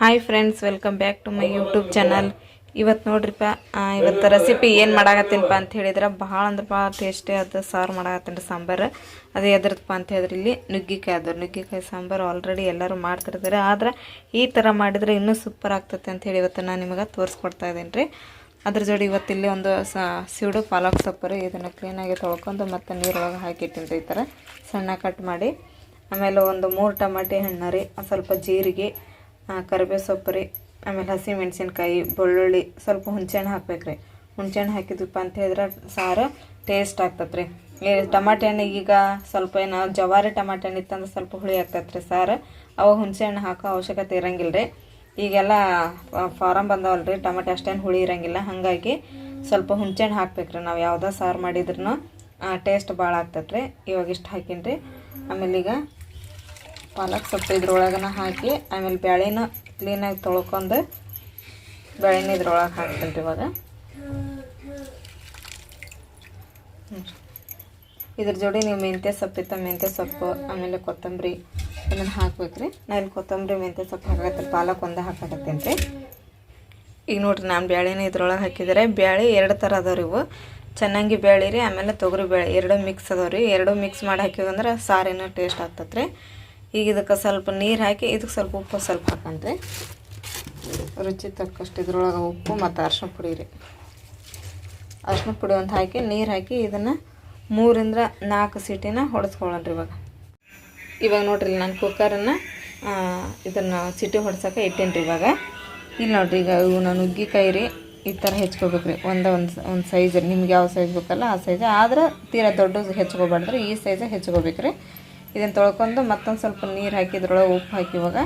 Hi friends welcome back to my YouTube channel ಇವತ್ತು ನೋಡ್ರಿಪ್ಪ ಇವತ್ತು ರೆಸಿಪಿ ಏನು ಮಾಡಾಕತ್ತೀನಪ್ಪ ಅಂತ ಹೇಳಿದ್ರೆ, ಭಾಳ ಅಂದ್ರೆ ಭಾಳ ಟೇಸ್ಟಿ ಅದು ಸಾರು ಮಾಡಾಕತ್ತೀನಿ ಸಾಂಬಾರು. ಅದು ಎದ್ರದಪ್ಪ ಅಂತ ಹೇಳಿದ್ರೆ ಇಲ್ಲಿ ನುಗ್ಗಿಕಾಯಿ ಅದು ನುಗ್ಗಿಕಾಯಿ ಸಾಂಬಾರು ಆಲ್ರೆಡಿ ಎಲ್ಲರೂ ಮಾಡ್ತಿರ್ತಾರೆ. ಆದ್ರೆ ಈ ಥರ ಮಾಡಿದರೆ ಇನ್ನೂ ಸೂಪರ್ ಆಗ್ತೈತೆ ಅಂತ ಹೇಳಿ ಇವತ್ತು ನಾನು ನಿಮಗೆ ತೋರಿಸ್ಕೊಡ್ತಾ ಇದ್ದೀನಿ ರೀ ಅದ್ರ ಜೋಡಿ ಇವತ್ತು ಇಲ್ಲಿ ಒಂದು ಸೀಡು ಪಾಲಕ್ ಸೊಪ್ಪು ಇದನ್ನು ಕ್ಲೀನಾಗಿ ತೊಳ್ಕೊಂಡು ಮತ್ತು ನೀರೊಳಗೆ ಹಾಕಿಟ್ಟಿನಿ ರೀ ಈ ಥರ ಸಣ್ಣ ಕಟ್ ಮಾಡಿ. ಆಮೇಲೆ ಒಂದು ಮೂರು ಟಮಾಟಿ ಹಣ್ಣು ರೀ ಸ್ವಲ್ಪ ಜೀರಿಗೆ ಕರಿಬೇವು ಸೊಪ್ಪು ರೀ ಆಮೇಲೆ ಹಸಿ ಮೆಣಸಿನ್ಕಾಯಿ ಬೆಳ್ಳುಳ್ಳಿ, ಸ್ವಲ್ಪ ಹುಣ್ಸೆಹಣ್ಣು ಹಾಕ್ಬೇಕು ರೀ ಹುಣ್ಸೆಹಣ್ಣು ಹಾಕಿದ್ವಿಪ್ಪ ಅಂತ ಹೇಳಿದ್ರೆ ಸಾರು ಟೇಸ್ಟ್ ಆಗ್ತದೆ ರೀ ಈ ಟಮಾಟೆ ಹಣ್ಣು ಈಗ ಸ್ವಲ್ಪ ಏನು ಜವಾರಿ ಟಮಾಟೆ ಹಣ್ಣು ಇತ್ತಂದ್ರೆ ಸ್ವಲ್ಪ ಹುಳಿ ಆಗ್ತೈತೆ ರೀ ಸಾರು. ಅವಾಗ ಹುಣಸೆಹಣ್ಣು ಹಾಕೋ ಅವಶ್ಯಕತೆ ಇರಂಗಿಲ್ಲ ರೀ ಈಗೆಲ್ಲ ಫಾರಮ್ ಬಂದವಲ್ಲ ರೀ ಟಮಾಟೆ ಅಷ್ಟೇನು ಹುಳಿ ಇರಂಗಿಲ್ಲ. ಹಾಗಾಗಿ ಸ್ವಲ್ಪ ಹುಣಸೆಹಣ್ಣು ಹಾಕ್ಬೇಕು ರೀ ನಾವು ಯಾವುದೋ ಸಾರು ಮಾಡಿದ್ರು ಟೇಸ್ಟ್ ಭಾಳ ಆಗ್ತೈತೆ ರೀ ಇವಾಗ ಇಷ್ಟು ಹಾಕೀನಿ ರೀ ಆಮೇಲೆ ಈಗ ಪಾಲಕ್ ಸೊಪ್ಪು ಇದ್ರೊಳಗನ ಹಾಕಿ, ಆಮೇಲೆ ಬೇಳೆನ ಕ್ಲೀನಾಗಿ ತೊಳ್ಕೊಂಡು ಬೇಳೆನ ಇದ್ರೊಳಗೆ ಹಾಕ್ತೀನಿ ರೀ ಇವಾಗ ಇದ್ರ ಜೋಡಿ ನೀವು ಮೆಂತ್ಯ ಸೊಪ್ಪಿತ್ತ ಮೆಂತ್ಯ ಸೊಪ್ಪು, ಆಮೇಲೆ ಕೊತ್ತಂಬರಿ ಅದನ್ನು ಹಾಕ್ಬೇಕು ರೀ ನಾ ಇಲ್ಲಿ ಕೊತ್ತಂಬರಿ, ಮೆಂತ್ಯ ಸೊಪ್ಪು ಹಾಕತ್ತೀನಿ ಪಾಲಕ್ ಒಂದೇ ಹಾಕಕತ್ತೀನಿ ರೀ ಈಗ ನೋಡ್ರಿ, ನಾನು ಬೇಳೆನ ಇದ್ರೊಳಗೆ ಹಾಕಿದರೆ. ಬೇಳೆ ಎರಡು ಥರ ಅದಾವ ರೀ ಇವು. ಚೆನ್ನಾಗಿ ಬೇಳೆ ರೀ ಆಮೇಲೆ ತೊಗರಿ ಬೇಳೆ ಎರಡು ಮಿಕ್ಸ್ ಅದಾವ ರೀ ಎರಡು ಮಿಕ್ಸ್ ಮಾಡಿ ಹಾಕಿವಂದ್ರೆ ಸಾರಿನ ಟೇಸ್ಟ್ ಆಗ್ತದೆ ರೀ ಈಗ ಇದಕ್ಕೆ ಸ್ವಲ್ಪ ನೀರು ಹಾಕಿ, ಇದಕ್ಕೆ ಸ್ವಲ್ಪ ಉಪ್ಪು ಸ್ವಲ್ಪ ಹಾಕಂತ್ರಿ. ರುಚಿ ತಕ್ಕಷ್ಟು ಇದ್ರೊಳಗೆ ಉಪ್ಪು ಮತ್ತು ಅರ್ಶಿನ ಪುಡಿ ರೀ. ಅರ್ಶಿನ ಪುಡಿ ಒಂದು ಹಾಕಿ, ನೀರು ಹಾಕಿ ಇದನ್ನು ಮೂರಿಂದ ನಾಲ್ಕು ಸೀಟಿನ ಹೊಡೆಸ್ಕೊಳ್ಳೋಣ ರೀ ಇವಾಗ. ಇವಾಗ ನೋಡ್ರಿ ನಾನು ಕುಕ್ಕರನ್ನು ಇದನ್ನು ಸಿಟಿ ಹೊಡ್ಸೋಕೆ ಇಟ್ಟೇನಿ ರೀ ಇವಾಗ. ಇಲ್ಲಿ ನೋಡ್ರಿ ಈಗ ಇವು ನಾನು ನುಗ್ಗಿಕಾಯಿ ರೀ, ಈ ಥರ ಹೆಚ್ಕೋಬೇಕು ರೀ ಒಂದು ಒಂದು ಒಂದು ಸೈಜ್ ನಿಮ್ಗೆ ಯಾವ ಸೈಜ್ ಬೇಕಲ್ಲ ಆ ಸೈಜ್ ಆದ್ರೆ ತೀರಾ ದೊಡ್ಡ ಹೆಚ್ಕೋಬಾರ್ದ್ರಿ, ಈ ಸೈಜ್ ಹೆಚ್ಕೋಬೇಕು ರೀ ಇದನ್ನು ತೊಳ್ಕೊಂಡು ಮತ್ತೊಂದು ಸ್ವಲ್ಪ ನೀರು ಹಾಕಿ, ಇದ್ರೊಳಗೆ ಉಪ್ಪು ಹಾಕಿ ಇವಾಗ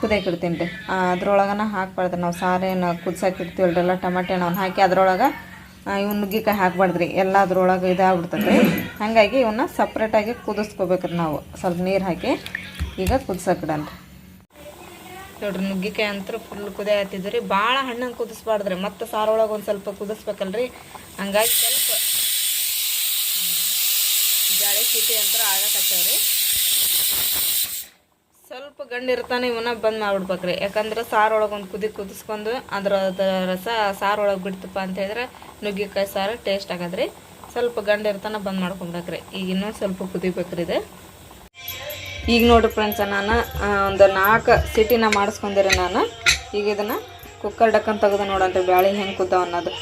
ಕುದಿಯಾಕಿಡ್ತೀನಿ ರೀ. ಅದ್ರೊಳಗನ ಹಾಕ್ಬಾರ್ದು. ನಾವು ಸಾರೇನು ಕುದ್ಸಕ್ಕೆ ಇಡ್ತೀವಲ್ರಿ, ಎಲ್ಲ ಟಮಾಟೆ ಹಣ್ಣು ಹಾಕಿ ಅದ್ರೊಳಗೆ ಇವ್ನ ನುಗ್ಗಿಕಾಯಿ ಹಾಕ್ಬಾರ್ದ್ರಿ ಎಲ್ಲ ಅದ್ರೊಳಗೆ ಇದಾಗ್ಬಿಡ್ತದೆ ರೀ. ಹಾಗಾಗಿ ಇವನ್ನ ಸಪ್ರೇಟಾಗಿ ಕುದಿಸ್ಕೋಬೇಕ್ರಿ ನಾವು. ಸ್ವಲ್ಪ ನೀರು ಹಾಕಿ ಈಗ ಕುದ್ಸಕ್ಕಿಡನ್ರಿ ನೋಡ್ರಿ, ನುಗ್ಗಿಕಾಯಿ ಅಂತೂ ಫುಲ್ ಕುದಿಯೋ ಹತ್ತಿದ್ವಿ ರೀ. ಭಾಳ ಹಣ್ಣನ್ನು ಕುದಿಸ್ಬಾರ್ದ್ರಿ ಮತ್ತು ಸಾರೊಳಗೆ ಒಂದು ಸ್ವಲ್ಪ ಕುದಿಸ್ಬೇಕಲ್ರಿ. ಹಂಗಾಗಿ ಸ್ವಲ್ಪ ಗಾಳಿ ಸೀಟಿ ಅಂತ ಆಗಕತ್ತೇವ್ರಿ. ಸ್ವಲ್ಪ ಗಂಡಿರ್ತಾನೆ, ಇವನ್ನ ಬಂದ್ ಮಾಡ್ಬಿಡ್ಬೇಕ್ರಿ. ಯಾಕಂದ್ರೆ ಸಾರೊಳಗೆ ಒಂದು ಕುದಿ ಕುದಿಸ್ಕೊಂಡು ಅದ್ರ ರಸ ಸಾರೊಳಗೆ ಬಿಡ್ತಪ್ಪ ಅಂತ ಹೇಳಿದ್ರೆ ನುಗ್ಗಿಕಾಯಿ ಸಾರು ಟೇಸ್ಟ್ ಆಗದ್ರಿ. ಸ್ವಲ್ಪ ಗಂಡಿರ್ತಾನೆ ಬಂದ್ ಮಾಡ್ಕೊಬೇಕ್ರಿ ಈಗ ಇನ್ನೊಂದು ಸ್ವಲ್ಪ ಕುದಿಬೇಕ್ರಿ ಇದು. ಈಗ ನೋಡ್ರಿ ಫ್ರೆಂಡ್ಸ್ ನಾನು ಒಂದು ನಾಲ್ಕು ಸಿಟಿನ ಮಾಡಿಸ್ಕೊಂಡಿರಿ ನಾನು. ಈಗ ಇದನ್ನು ಕುಕ್ಕರ್ ಡಕ್ಕನ್ ತೆಗೆದು ನೋಡಂತ ಬ್ಯಾಳಿ ಹೆಂಗೆ ಕುದ್ದಾವ ಅನ್ನೋದು.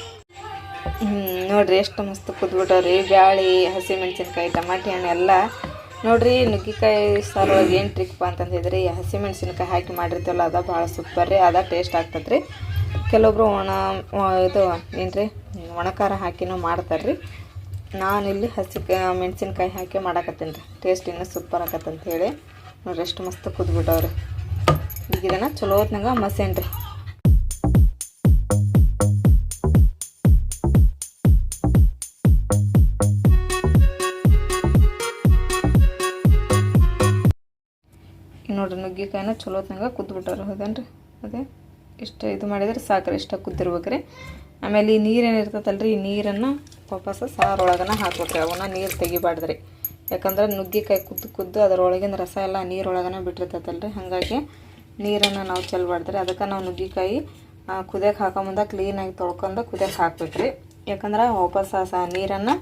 ನೋಡ್ರಿ ಎಷ್ಟು ಮಸ್ತ್ ಕುದ್ಬಿಟ್ಟವ್ರಿ. ಬ್ಯಾಳಿ, ಹಸಿಮೆಣ್ಸಿನ್ಕಾಯಿ, ಟಮಾಟಿ ಹಣ್ಣು ಎಲ್ಲ ನೋಡ್ರಿ, ನುಗ್ಗಿಕಾಯಿ ಸಾರು ಒಳಗೆ ಏನು ಟ್ರಿಕ್ಪ ಅಂತಂದಿದ್ರಿ ಹಸಿ ಮೆಣಸಿನ್ಕಾಯಿ ಹಾಕಿ ಮಾಡಿರ್ತೀವಲ್ಲ, ಅದ ಭಾಳ ಸೂಪರ್ ರೀ, ಅದ ಟೇಸ್ಟ್ ಆಗ್ತದೆ ರೀ ಕೆಲವೊಬ್ರು ಒಣ ಇದು ಏನ್ರಿ ರೀ ಒಣಖಾರ ಹಾಕಿನೂ ಮಾಡ್ತಾರೆ ರೀ ಇಲ್ಲಿ ಹಸಿ ಮೆಣಸಿನ್ಕಾಯಿ ಹಾಕಿ ಮಾಡಾಕತ್ತೀನಿ ರೀ ಟೇಸ್ಟ್ ಇನ್ನೂ ಸೂಪರ್ ಹೇಳಿ. ನೋಡ್ರಿ ಎಷ್ಟು ಮಸ್ತ್ ಕುದ್ಬಿಟ್ಟವ್ರಿ. ಈಗ ಇದನ್ನು ಚಲೋ ಹೊತ್ನಾಗ ಮಸೇನು ರೀ. ನೋಡ್ರಿ ನುಗ್ಗೆಕಾಯಿನ ಚಲೋ ಕುದ್ದುಬಿಟ್ಟಾರ ಕುದ್ಬಿಟ್ಟಾರ ಹೌದೇನ್ರಿ? ಅದೇ, ಇಷ್ಟು ಇದು ಮಾಡಿದ್ರೆ ಸಾಕ್ರಿ, ಇಷ್ಟ ಕುದ್ದಿರ್ಬೇಕ್ರಿ. ಆಮೇಲೆ ಈ ನೀರು ರೀ ಈ ನೀರನ್ನು ವಾಪಸ್ ಸಾರೊಳಗನ ಹಾಕ್ಬೇಕ್ರಿ, ಅವನ್ನ ನೀರು ತೆಗಿಬಾರ್ದ್ರಿ. ಯಾಕಂದ್ರೆ ನುಗ್ಗಿಕಾಯಿ ಕುದ್ದು ಕುದ್ದು ಅದರೊಳಗಿನ ರಸ ಎಲ್ಲ ನೀರೊಳಗನ ಬಿಟ್ಟಿರ್ತೈತಲ್ರಿ, ಹಾಗಾಗಿ ನೀರನ್ನು ನಾವು ಚೆಲ್ಬಾರ್ದ್ರಿ. ಅದಕ್ಕೆ ನಾವು ನುಗ್ಗಿಕಾಯಿ ಕುದಿಯಕ್ಕೆ ಹಾಕೋ ಮುಂದೆ ಕ್ಲೀನಾಗಿ ತೊಳ್ಕೊಂಡು ಕುದಿಯಕ್ಕೆ ಹಾಕ್ಬೇಕ್ರಿ. ಯಾಕಂದ್ರೆ ವಾಪಸ್ ಆ ಸ ನೀರನ್ನು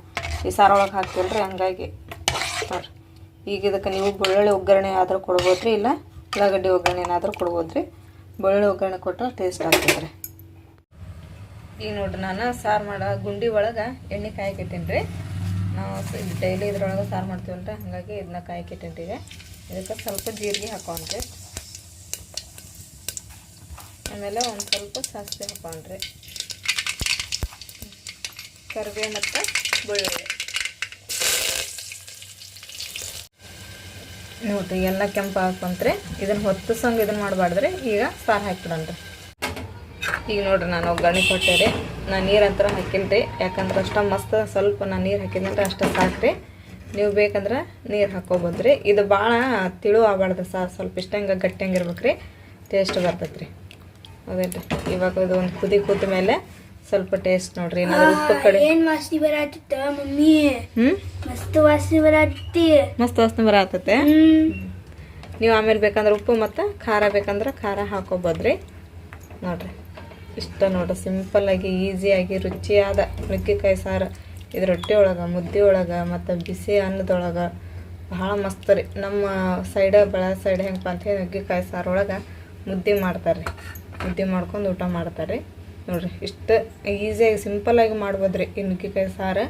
ಈ ಸಾರೊಳಗೆ ರೀ ಹಂಗಾಗಿ. ನೋಡ್ರಿ. ಈಗ ಇದಕ್ಕೆ ನೀವು ಬೆಳ್ಳುಳ್ಳಿ ಒಗ್ಗರಣೆ ಆದರೂ ಕೊಡ್ಬೋದು ರೀ ಇಲ್ಲ ಉಳ್ಳಾಗಡ್ಡಿ ಒಗ್ಗರಣೆ ಏನಾದರೂ ಕೊಡ್ಬೋದು ರೀ ಬೆಳ್ಳುಳ್ಳಿ ಒಗ್ಗರಣೆ ಕೊಟ್ಟರೆ ಟೇಸ್ಟ್ ಆಗ್ತದೆ ರೀ ಈಗ ನೋಡ್ರಿ ನಾನು ಸಾರು ಮಾಡೋ, ಗುಂಡಿ ಒಳಗೆ ಎಣ್ಣೆ ಕಾಯಕ್ಕಿಟ್ಟೀನಿ ರೀ ನಾವು ಡೈಲಿ ಇದ್ರೊಳಗೆ ಸಾರು ಮಾಡ್ತೀವಲ್ಲ ರೀ ಹಾಗಾಗಿ ಇದನ್ನ ಕಾಯಕ್ಕಿಟ್ಟೀನಿ ರೀ ಇದಕ್ಕೆ ಸ್ವಲ್ಪ ಜೀರಿಗೆ ಹಾಕೊಂಡ್ರಿ ಆಮೇಲೆ ಒಂದು ಸ್ವಲ್ಪ ಸಾಸಿವೆ ಹಾಕೊಂಡ್ರಿ ಕರಿಬೇವು ಮತ್ತು ಬೆಳ್ಳುಳ್ಳಿ. ನೋಡ್ರಿ ಎಲ್ಲ ಕೆಂಪು ಹಾಕೊಂತ್ರಿ ಇದನ್ನ ಹೊತ್ತಿಸಂಗೆ ಇದನ್ನ ಮಾಡಬಾರ್ದ್ರಿ. ಈಗ ಸಾರು ಹಾಕ್ಬಿಡನ್ರಿ ಈಗ ನೋಡ್ರಿ ನಾನು ಒಗ್ಗರಣೆ ಕೊಟ್ಟೆ ರೀ. ನಾನು ನೀರು ಅಂತರ ಹಾಕಿಲ್ರಿ ಯಾಕಂದ್ರೆ ಅಷ್ಟ ಮಸ್ತ್ ಸ್ವಲ್ಪ ನಾನು ನೀರು ಹಾಕಿದ್ರೆ ಅಷ್ಟ ಸಾಕ್ರಿ. ನೀವು ಬೇಕಂದ್ರೆ ನೀರು ಹಾಕೋಬೋದು ರೀ ಇದು ಭಾಳ ತಿಳು ಆಗ್ಬಾರ್ದು ಸಾರು ಸ್ವಲ್ಪ ಇಷ್ಟಂಗೆ ಹಂಗೆ ರೀ ಟೇಸ್ಟ್ ಬರ್ತೈತೆ ರೀ ಇವಾಗ ಇದು ಒಂದು ಕುದಿ ಕೂತ ಮೇಲೆ ಸ್ವಲ್ಪ ಟೇಸ್ಟ್ ನೋಡ್ರಿ ಉಪ್ಪು ಕಡೆ. ಏನ್ ವಾಸನೆ ಬರತ್ತಿತ್ತ ಮಮ್ಮಿ? ಮಸ್ತ್ ವಾಸನೆ ಬರತ್ತಿ ಮಸ್ತ್ ವಾಸನೆ ಬರತ್ತತೆ ನೀವು ಆಮೇಲೆ ಬೇಕಂದ್ರೆ ಉಪ್ಪು ಮತ್ತು ಖಾರ ಬೇಕಂದ್ರೆ ಖಾರ ಹಾಕೋಬೋದ್ರಿ. ನೋಡ್ರಿ ಇಷ್ಟ ನೋಡ್ರಿ ಸಿಂಪಲ್ಲಾಗಿ ಈಸಿಯಾಗಿ ರುಚಿಯಾದ ನುಗ್ಗೆಕಾಯಿ ಸಾರು. ಇದು ರೊಟ್ಟಿ ಒಳಗೆ ಮುದ್ದೆ ಒಳಗೆ ಮತ್ತು ಬಿಸಿ ಅನ್ನದೊಳಗೆ ಭಾಳ ಮಸ್ತ್ ರೀ. ನಮ್ಮ ಸೈಡ ಬೆಳ ಸೈಡ್ ಹೆಂಗಪ್ಪ ಅಂತ ಹೇಳಿ ನುಗ್ಗೆಕಾಯಿ ಸಾರು ಒಳಗೆ ಮುದ್ದೆ ಮಾಡ್ತಾರೆ ರೀ ಮುದ್ದೆ ಮಾಡ್ಕೊಂಡು ಊಟ ಮಾಡ್ತಾರೆ ರೀ ನೋಡಿರಿ, ಇಷ್ಟು ಈಸಿಯಾಗಿ ಸಿಂಪಲಾಗಿ ಮಾಡ್ಬೋದು ರೀ ಈ ನುಗ್ಗೆಕಾಯಿ ಸಾರು.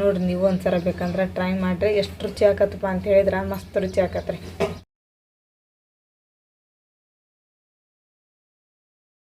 ನೋಡಿರಿ, ನೀವು ಒಂದು ಸಲ ಬೇಕಂದ್ರೆ ಟ್ರೈ ಮಾಡಿರಿ. ಎಷ್ಟು ರುಚಿ ಆಕತ್ತಪ್ಪ ಅಂತ ಹೇಳಿದ್ರೆ ಮಸ್ತ್ ರುಚಿ ಆಕತ್ರಿ.